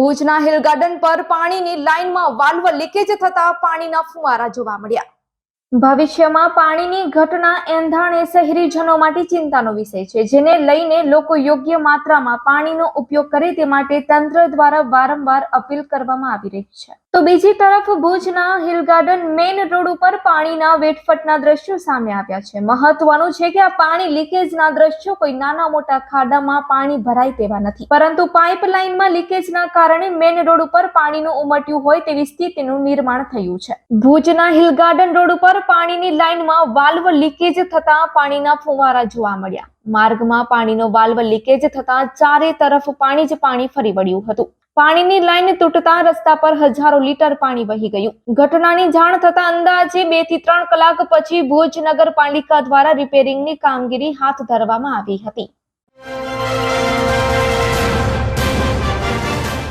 ભુજના hill garden પર પાણીની લાઇનમાં વાલ્વ લીકેજ થતા પાણીના ફુવારા જોવા મળ્યા. ભવિષ્યમાં પાણીની ઘટના એંધાણે શહેરીજનો માટે ચિંતાનો વિષય છે, જેને લઈને લોકો યોગ્ય માત્રામાં પાણીનો ઉપયોગ કરે તે માટે તંત્ર દ્વારા વારંવાર અપીલ કરવામાં આવી રહી છે. તો બીજી તરફ ભુજના હિલ ગાર્ડન મેઇન રોડ ઉપર પાણીના વેટફટના દ્રશ્યો સામે આવ્યા છે. મહત્વનું છે કે આ પાણી લીકેજના દ્રશ્યો કોઈ નાના મોટા ખાડામાં પાણી ભરાય તેવા નથી. પરંતુ પાઇપલાઇનમાં લીકેજના કારણે મેઇન રોડ ઉપર પાણીનું ઉમટ્યું હોય તેવી સ્થિતિનું નિર્માણ થયું છે. ભુજના હિલ ગાર્ડન રોડ ઉપર પાણીની લાઇનમાં વાલ્વ લીકેજ થતા પાણીના ફુવારા જોવા મળ્યા. માર્ગમાં પાણીનો વાલ્વ લીકેજ થતા ચારે તરફ પાણી જ પાણી ફરી વળ્યું હતું. પાણીની લાઈન તૂટતા રસ્તા પર હજારો લીટર પાણી વહી ગયું. ઘટનાની જાણ થતા અંદાજે બેથી ત્રણ કલાક પછી ભુજ નગરપાલિકા દ્વારા રિપેરિંગની કામગીરી હાથ ધરવામાં આવી હતી.